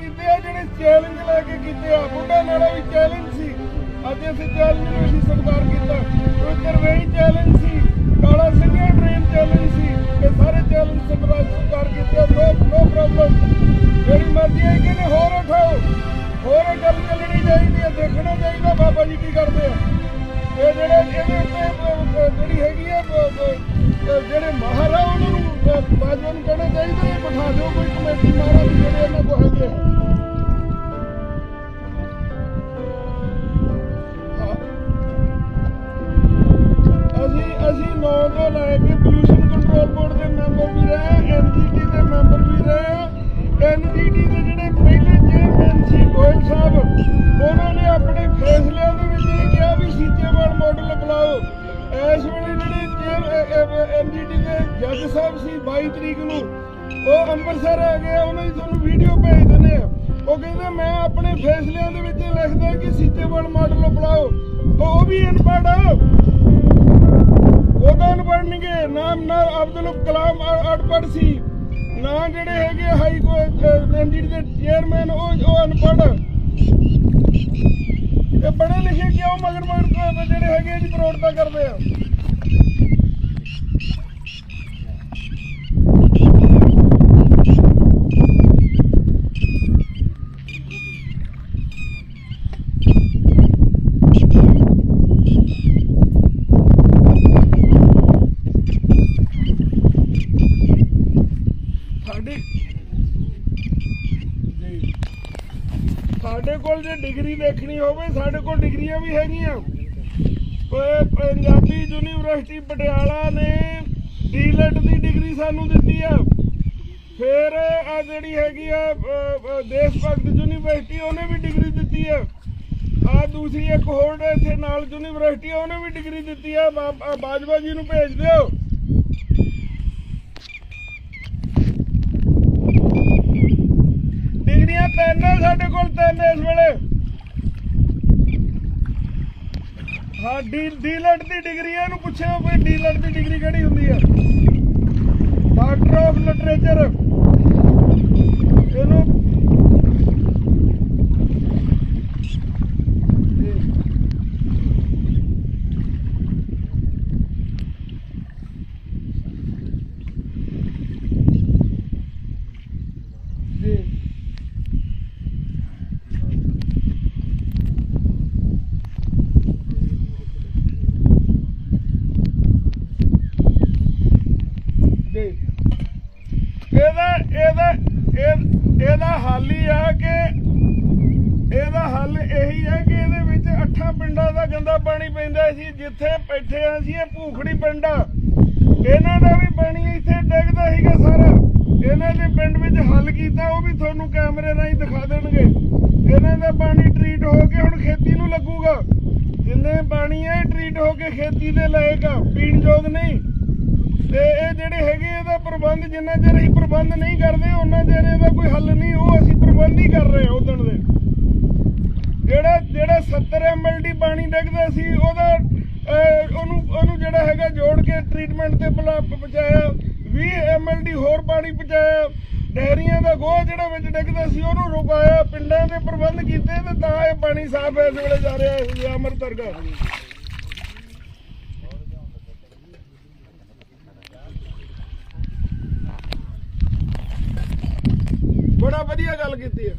ਕੀਤੇ ਆ ਜਿਹੜੇ ਚੈਲੰਜ ਲੈ ਕੇ ਕੀਤੇ ਆ। ਬੁੱਢਾ ਨਾਲਾ ਵੀ ਚੈਲੰਜ ਸੀ। ਅੱਜ ਅਸੀਂ ਚੈਲੰਜ ਨੂੰ ਅਸੀਂ ਸਤਿਕਾਰ ਕੀਤਾ। ਕੋਈ ਚੈਲੰਜ ਸੀ। ਕਾਲਾ ਸਿੰਘਿਆ ਟ੍ਰੇਨ ਚੈਲੰਜ ਸੀ। ਇਹ ਸਾਰੇ ਚੈਲੰਜ ਸਰਕਾਰ ਸਤਿਕਾਰ ਕੀਤੇ ਆ। ਨੋ ਨੋ ਪ੍ਰੋਬਲਮ ਜਿਹੜੀ ਮਰਜ਼ੀ ਹੈ ਕਿ ਨੇ ਹੋਰ ਉਠਾਓ। ਹੋਰ ਗੱਲ ਚੱਲਣੀ ਚਾਹੀਦੀ ਹੈ, ਦੇਖਣਾ ਚਾਹੀਦਾ ਬਾਬਾ ਜੀ ਕੀ ਕਰਦੇ ਆ। ਇਹ ਜਿਹੜੇ ਇਹਦੇ ਉੱਤੇ ਜਿਹੜੀ ਹੈਗੀ ਆ ਜਿਹੜੇ ਮਾਹਰ ਆ ਉਹਨਾਂ ਨੂੰ ਅਹ, ਬਾਜਵਾ ਨੂੰ ਕਹਿਣਾ ਚਾਹੀਦਾ ਇਹ ਬਿਠਾ ਦਿਓ ਕੋਈ ਕਮੇਟੀ ਮਹਾਰਾਜ ਜਿਹੜੇ ਇਹਨਾਂ ਕੋਲ ਹੈਗੇ ਤਰੀਕ ਨੂੰ। ਉਹ ਅੰਮ੍ਰਿਤਸਰ ਆ ਗਏ ਉਹਨਾਂ ਦੀ ਤੁਹਾਨੂੰ ਵੀਡੀਓ ਭੇਜ ਦਿੰਦੇ ਆ। ਉਹ ਕਹਿੰਦੇ, ਮੈਂ ਆਪਣੇ ਫੈਸਲਿਆਂ ਦੇ ਵਿੱਚ ਲਿਖਦਾ ਕਿ ਸੀਚੇਵਾਲ ਮਾਡਲ ਅਪਣਾਓ ਉਹ ਵੀ ਅਨਪੜ੍ਹ ਉਹ ਤਾਂ ਅਨਪੜ੍ਹ ਨਾਮ ਨਾ ਅਬਦੁਲ ਕਲਾਮ ਅਨਪੜ੍ਹ ਸੀ। ਨਾ ਜਿਹੜੇ ਹੈਗੇ ਹਾਈ ਕੋਰਟ ਐਨਜੀਟੀ ਦੇ ਚੇਅਰਮੈਨ ਉਹ ਉਹ ਅਨਪੜ੍ਹ ਇਹ ਪੜ੍ਹੇ ਲਿਖੇ ਕਿਉਂ ਮਗਰ ਮਗਰ ਜਿਹੜੇ ਹੈਗੇ ਜੀ ਪ੍ਰੋੜਤਾ ਕਰਦੇ ਆ ਸਾਡੀ ਜੀ ਸਾਡੇ ਕੋਲ ਜੇ ਡਿਗਰੀ ਦੇਖਣੀ ਹੋਵੇ, ਸਾਡੇ ਕੋਲ ਡਿਗਰੀਆਂ ਵੀ ਹੈਗੀਆਂ। ਪੰਜਾਬੀ ਯੂਨੀਵਰਸਿਟੀ ਪਟਿਆਲਾ ਨੇ ਡੀਲੈਟ ਦੀ ਡਿਗਰੀ ਸਾਨੂੰ ਦਿੱਤੀ ਆ। ਫਿਰ ਆ ਜਿਹੜੀ ਹੈਗੀ ਆ ਦੇਸ਼ ਭਗਤ ਯੂਨੀਵਰਸਿਟੀ, ਉਹਨੇ ਵੀ ਡਿਗਰੀ ਦਿੱਤੀ ਆ। ਆ ਦੂਸਰੀ ਇੱਕ ਹੋਰ ਇੱਥੇ ਨਾਲ ਯੂਨੀਵਰਸਿਟੀ ਉਹਨੇ ਵੀ ਡਿਗਰੀ ਦਿੱਤੀ ਆ। ਬਾਜਵਾ ਜੀ ਨੂੰ ਭੇਜ ਦਿਓ। ਡਿਗਰੀਆਂ ਤਿੰਨ ਸਾਡੇ ਕੋਲ ਤਿੰਨ ਇਸ ਵੇਲੇ। ਹਾਂ ਡੀ ਡੀਲਟ ਦੀ ਡਿਗਰੀ ਆ, ਇਹਨੂੰ ਪੁੱਛਿਓ ਕੋਈ ਡੀਲਟ ਦੀ ਡਿਗਰੀ ਕਿਹੜੀ ਹੁੰਦੀ ਆ? ਡਾਕਟਰ ਆਫ ਲਿਟਰੇਚਰ ਇਹਨੂੰ ਜੀ ਜੀ ਇਹਦਾ ਇਹਦਾ ਇਹ- ਇਹਦਾ ਹੱਲ ਹੀ ਆ ਕਿ ਇਹਦਾ ਹੱਲ ਇਹੀ ਹੈ ਕਿ ਇਹਦੇ ਵਿੱਚ ਅੱਠਾਂ ਪਿੰਡਾਂ ਦਾ ਗੰਦਾ ਪਾਣੀ ਪੈਂਦਾ ਸੀ, ਜਿੱਥੇ ਬੈਠੇ ਆ ਸੀ ਇਹ ਭੂਖੜੀ ਪਿੰਡ। ਆ ਇਹਨਾਂ ਦਾ ਵੀ ਪਾਣੀ ਇੱਥੇ ਡਿੱਗਦਾ ਸੀਗਾ ਸਾਰਾ। ਇਹਨਾਂ ਦੇ ਪਿੰਡ ਵਿੱਚ ਹੱਲ ਕੀਤਾ, ਉਹ ਵੀ ਤੁਹਾਨੂੰ ਕੈਮਰੇ ਰਾਹੀਂ ਦਿਖਾ ਦੇਣਗੇ। ਇਹਨਾਂ ਦਾ ਪਾਣੀ ਟ੍ਰੀਟ ਹੋ ਕੇ ਹੁਣ ਖੇਤੀ ਨੂੰ ਲੱਗੂਗਾ। ਜਿੰਨੇ ਪਾਣੀ ਹੈ ਟ੍ਰੀਟ ਹੋ ਕੇ ਖੇਤੀ ਦੇ ਲਾਏਗਾ, ਪੀਣ ਯੋਗ ਨਹੀਂ। ਤੇ ਇਹ ਜਿਹੜੇ ਹੈਗੇ ਇਹਦਾ ਪ੍ਰਬੰਧ ਜਿੰਨਾ ਚਿਰ ਅਸੀਂ ਪ੍ਰਬੰਧ ਨਹੀਂ ਕਰਦੇ, ਉਹਨਾਂ ਚਿਰ ਇਹਦਾ ਕੋਈ ਹੱਲ ਨਹੀਂ, ਉਹ ਅਸੀਂ ਪ੍ਰਬੰਧ ਹੀ ਕਰ ਰਹੇ ਹਾਂ ਉਦਣ ਦੇ। ਜਿਹੜਾ ਜਿਹੜਾ 70 ਐਮਐਲਡੀ ਪਾਣੀ ਡਿੱਗਦਾ ਸੀ, ਉਹਦਾ ਉਹਨੂੰ ਉਹਨੂੰ ਜਿਹੜਾ ਹੈਗਾ ਜੋੜ ਕੇ ਟ੍ਰੀਟਮੈਂਟ ਤੇ ਬਲਾ ਪਹੁੰਚਾਇਆ 20 ਐਮਐਲਡੀ ਹੋਰ ਪਾਣੀ ਪਹੁੰਚਾਇਆ, ਡੈਰੀਆਂ ਦਾ ਗੋਹਾ ਜਿਹੜਾ ਵਿੱਚ ਡਿੱਗਦਾ ਸੀ, ਉਹਨੂੰ ਰੁਕਾਇਆ ਪਿੰਡਾਂ ਦੇ ਪ੍ਰਬੰਧ ਕੀਤੇ ਤੇ ਤਾਂ ਇਹ ਪਾਣੀ ਸਾਫ਼ ਇਸ ਵੇਲੇ ਜਾ ਰਿਹਾ ਹੈ ਅੰਮ੍ਰਿਤਸਰ ਬੜਾ ਵਧੀਆ ਗੱਲ ਕੀਤੀ ਹੈ।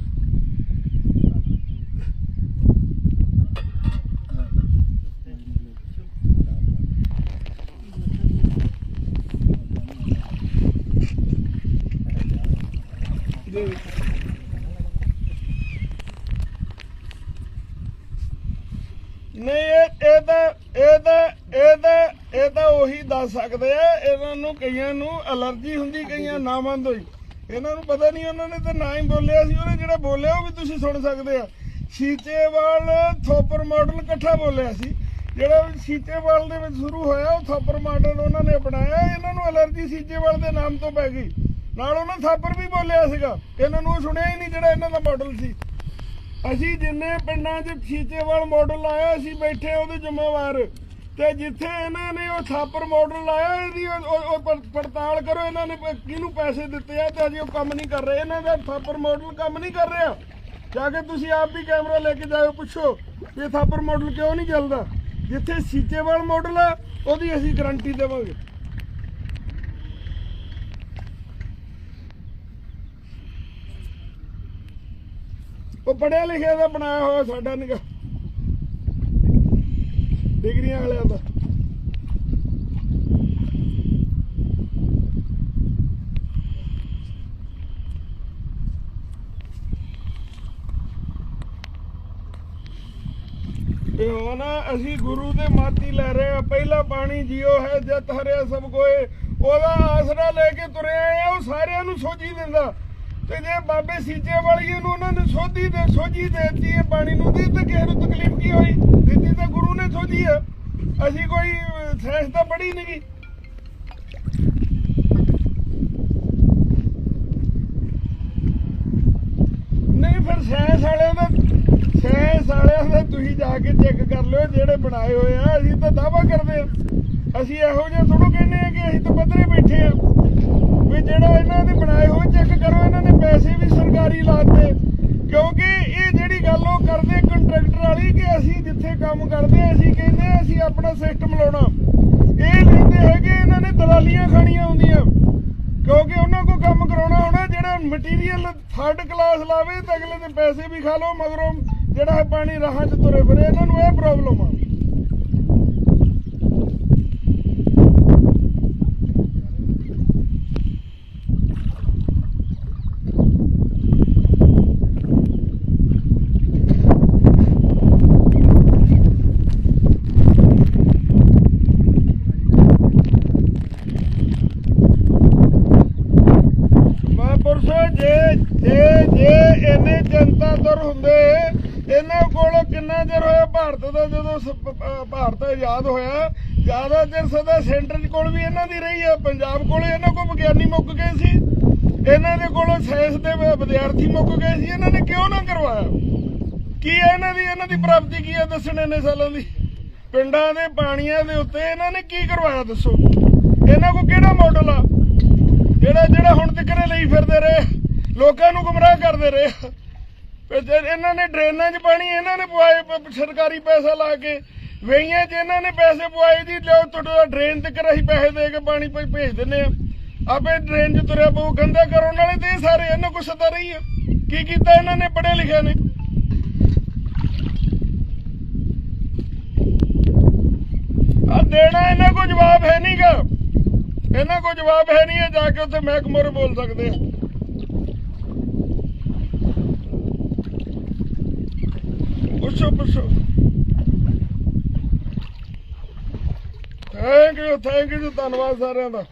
ਜੀ ਨਹੀਂ, ਇਹ ਇਹ ਤਾਂ ਇਹ ਤਾਂ ਇਹ ਤਾਂ ਇਹ ਤਾਂ ਉਹੀ ਦੱਸ ਸਕਦੇ ਆ, ਇਹਨਾਂ ਨੂੰ ਕਈਆਂ ਨੂੰ ਅਲਰਜੀ ਹੁੰਦੀ, ਕਈਆਂ ਨਾਮੰਦ ਹੋਈ। ਇਹਨਾਂ ਨੂੰ ਪਤਾ ਨਹੀਂ, ਉਹਨਾਂ ਨੇ ਤਾਂ ਨਾ ਹੀ ਬੋਲਿਆ ਸੀ, ਉਹਨੇ ਜਿਹੜਾ ਬੋਲਿਆ ਉਹ ਵੀ ਤੁਸੀਂ ਸੁਣ ਸਕਦੇ ਆ। ਸੀਚੇਵਾਲ ਥੋਪਰ ਮਾਡਲ ਇਕੱਠਾ ਬੋਲਿਆ ਸੀ। ਜਿਹੜਾ ਸੀਚੇਵਾਲ ਦੇ ਵਿੱਚ ਸ਼ੁਰੂ ਹੋਇਆ, ਉਹ ਥੋਪਰ ਮਾਡਲ ਉਹਨਾਂ ਨੇ ਅਪਣਾਇਆ, ਇਹਨਾਂ ਨੂੰ ਅਲਰਜੀ ਸੀਚੇਵਾਲ ਦੇ ਨਾਮ ਤੋਂ ਪੈ ਗਈ। ਨਾਲ ਉਹਨਾਂ ਥਾਪਰ ਵੀ ਬੋਲਿਆ ਸੀਗਾ। ਇਹਨਾਂ ਨੂੰ ਉਹ ਸੁਣਿਆ ਹੀ ਨਹੀਂ ਜਿਹੜਾ ਇਹਨਾਂ ਦਾ ਮਾਡਲ ਸੀ। ਅਸੀਂ ਜਿੰਨੇ ਪਿੰਡਾਂ 'ਚ ਸੀਚੇਵਾਲ ਮਾਡਲ ਆਇਆ ਅਸੀਂ ਬੈਠੇ ਉਹਦੇ ਜ਼ਿੰਮੇਵਾਰ। ਤੇ ਜਿੱਥੇ ਇਹਨਾਂ ਨੇ ਉਹ ਥਾਪਰ ਮਾਡਲ ਲਾਇਆ, ਇਹਦੀ ਉਹ- ਪੜਤਾਲ ਕਰੋ, ਇਹਨਾਂ ਨੇ ਕਿਹਨੂੰ ਪੈਸੇ ਦਿੱਤੇ ਆ ਤੇ ਅਜੇ ਉਹ ਕੰਮ ਨਹੀਂ ਕਰ ਰਹੇ। ਇਹਨਾਂ ਦਾ ਥਾਪਰ ਮਾਡਲ ਕੰਮ ਨਹੀਂ ਕਰ ਰਿਹਾ। ਜਾ ਕੇ ਤੁਸੀਂ ਆਪ ਵੀ ਕੈਮਰਾ ਲੈ ਕੇ ਜਾਓ ਪੁੱਛੋ ਇਹ ਥਾਪਰ ਮਾਡਲ ਕਿਉਂ ਨਹੀਂ ਚੱਲਦਾ? ਜਿੱਥੇ ਸੀਚੇਵਾਲ ਮਾਡਲ ਆ, ਉਹਦੀ ਅਸੀਂ ਗਾਰੰਟੀ ਦੇਵਾਂਗੇ। ਉਹ ਪੜਿਆ ਲਿਖਿਆ ਦਾ ਬਣਾਇਆ ਹੋਇਆ ਸਾਡਾ ਨਿਗਾ ਡਿਗਰੀਆਂ ਵਾਲਿਆਂ ਦਾ। ਇਹ ਹੁਣ ਅਸੀਂ ਗੁਰੂ ਦੇ ਮਾਤੀ ਲੈ ਰਹੇ ਆ ਪਹਿਲਾ ਪਾਣੀ ਜਿਉ ਹੈ ਜਤ ਹਰਿਆ ਸਭ ਕੋਏ। ਉਹਦਾ ਆਸਰਾ ਲੈ ਕੇ ਤੁਰੇ ਆ, ਉਹ ਸਾਰਿਆਂ ਨੂੰ ਸੋਝੀ ਦਿੰਦਾ। ਤੇ ਜੇ ਬਾਬੇ ਸੀਚੇ ਵਾਲੀ ਨੂੰ ਉਹਨਾਂ ਨੇ ਸੋਧੀ ਦੇ ਸੋਝੀ ਦੇਤੀ ਹੈ ਪਾਣੀ ਨੂੰ ਦੀ ਤੇ ਕਿਸੇ ਨੂੰ ਤਕਲੀਫ ਕੀ ਹੋਈ? ਦਿੱਤੀ ਤਾਂ ਗੁਰੂ ਨੇ ਸੋਝੀ ਆ। ਅਸੀਂ ਕੋਈ ਸਾਇੰਸ ਤਾਂ ਪੜ੍ਹੀ ਨਹੀਂ ਨਹੀਂ, ਫਿਰ ਸਾਇੰਸ ਵਾਲਿਆਂ ਦਾ ਸਾਇੰਸ ਵਾਲਿਆਂ ਦਾ ਤੁਸੀਂ ਜਾ ਕੇ ਚੈੱਕ ਕਰ ਲਿਓ, ਜਿਹੜੇ ਬਣਾਏ ਹੋਏ ਆ, ਅਸੀਂ ਤਾਂ ਦਾਵਾ ਕਰਦੇ ਆ। ਅਸੀਂ ਇਹੋ ਜਿਹਾ ਥੋੜੋ ਕਹਿੰਦੇ ਆ ਕਿ ਅਸੀਂ ਤਾਂ ਪੱਧਰੇ ਬੈਠੇ ਆ ਵੀ ਜਿਹੜਾ ਇਹਨਾਂ ਦੇ ਬਣਾਏ ਹੋਏ ਚੈੱਕ ਕਰੋ ਇਹਨਾਂ ਨੇ ਪੈਸੇ ਵੀ ਸਰਕਾਰੀ ਲਾਤੇ। ਕਿਉਂਕਿ ਇਹ ਜਿਹੜੀ ਗੱਲ ਉਹ ਕਰਦੇ ਕੰਟਰੈਕਟਰ ਵਾਲੀ ਕਿ ਅਸੀਂ ਜਿੱਥੇ ਕੰਮ ਕਰਦੇ, ਅਸੀਂ ਕਹਿੰਦੇ ਅਸੀਂ ਆਪਣਾ ਸਿਸਟਮ ਲਾਉਣਾ। ਇਹ ਲੈਂਦੇ ਹੈਗੇ ਇਹਨਾਂ ਨੇ ਦਲਾਲੀਆਂ ਖਾਣੀਆਂ ਹੁੰਦੀਆਂ। ਕਿਉਂਕਿ ਉਹਨਾਂ ਕੋ ਕੰਮ ਕਰਾਉਣਾ ਹੋਣਾ, ਜਿਹੜਾ ਮਟੀਰੀਅਲ ਥਰਡ ਕਲਾਸ ਲਾਵੇ ਤਾਂ ਅਗਲੇ ਦੇ ਪੈਸੇ ਵੀ ਖਾ ਲਓ, ਮਗਰੋਂ ਜਿਹੜਾ ਪਾਣੀ ਰਾਹਾਂ 'ਚ ਤੁਰੇ ਫਿਰੇ। ਇਹਨਾਂ ਨੂੰ ਇਹ ਪ੍ਰੋਬਲਮ ਆ। ਜੇ ਜੇ ਜੇ ਇਹਨੇ ਜਨਤਾ ਦਰ ਹੁੰਦੇ, ਇਹਨਾਂ ਕੋਲ ਕਿੰਨਾ ਚਿਰ ਹੋਇਆ ਭਾਰਤ ਦਾ ਜਦੋਂ ਭਾਰਤ ਆਜ਼ਾਦ ਹੋਇਆ? ਜ਼ਿਆਦਾ ਚਿਰ ਸਦਾ ਸੈਂਟਰ ਕੋਲ ਵੀ ਇਹਨਾਂ ਦੀ ਰਹੀ ਹੈ ਪੰਜਾਬ ਕੋਲ ਇਹਨਾਂ ਕੋਲ ਵਿਗਿਆਨੀ ਮੁੱਕ ਗਏ ਸੀ। ਇਹਨਾਂ ਦੇ ਕੋਲ ਸਾਇੰਸ ਦੇ ਵਿਦਿਆਰਥੀ ਮੁੱਕ ਗਏ ਸੀ, ਇਹਨਾਂ ਨੇ ਕਿਉਂ ਨਾ ਕਰਵਾਇਆ? ਕੀ ਹੈ ਇਹਨਾਂ ਦੀ ਇਹਨਾਂ ਦੀ ਪ੍ਰਾਪਤੀ ਕੀ ਹੈ ਦੱਸਣ ਇੰਨੇ ਸਾਲਾਂ ਦੀ? ਪਿੰਡਾਂ ਦੇ, ਪਾਣੀਆਂ ਦੇ ਉੱਤੇ ਇਹਨਾਂ ਨੇ ਕੀ ਕਰਵਾਇਆ ਦੱਸੋ? ਇਹਨਾਂ ਕੋਲ ਕਿਹੜਾ ਮਾਡਲ ਆ? ਜਿਹੜਾ ਜਿਹੜਾ ਹੁਣ ਤੱਕ ਲਈ ਫਿਰਦੇ ਰਹੇ? ਲੋਕਾਂ ਨੂੰ ਗੁੰਮਰਾਹ ਕਰਦੇ ਰਹੇ ਇਹਨਾਂ ਨੇ ਡਰੇਨਾਂ 'ਚ ਪਾਣੀ, ਇਹਨਾਂ ਨੇ ਪਵਾਏ ਸਰਕਾਰੀ ਪੈਸਾ ਲਾ ਕੇ ਵੇਈਆਂ 'ਚ ਇਹਨਾਂ ਨੇ ਪੈਸੇ ਪਵਾਏ ਜੀ ਲਿਓ ਤੁਹਾਡਾ ਡਰੇਨ ਤੱਕ ਅਸੀਂ ਪੈਸੇ ਦੇ ਕੇ ਪਾਣੀ ਭੇਜ ਦਿੰਨੇ ਆ ਆਪੇ ਡਰੇਨ 'ਚ ਤੁਰਿਆ ਬਹੁ ਗੰਦਾ ਕਰਨ ਵਾਲੇ ਤੇ ਸਾਰੇ ਇਹਨਾਂ ਕੁਛ ਸਤਾ ਰਹੀ ਆ। ਕੀ ਕੀਤਾ ਇਹਨਾਂ ਨੇ? ਪੜ੍ਹੇ ਲਿਖਿਆ ਨੇ। ਆ ਦੇਣਾ ਇਹਨਾਂ ਕੋ ਜਵਾਬ ਹੈ ਨਹੀਂਗਾ ਇਹਨਾਂ ਕੋ ਜਵਾਬ ਹੈ ਨਹੀਂ ਜਾ ਕੇ ਉੱਥੇ ਮਹਿਕਮੇ ਬੋਲ ਸਕਦੇ ਆ। ਪੁੱਛੋ ਪੁੱਛੋ। ਥੈਂਕ ਯੂ ਥੈਂਕ ਯੂ ਧੰਨਵਾਦ ਸਾਰਿਆਂ ਦਾ।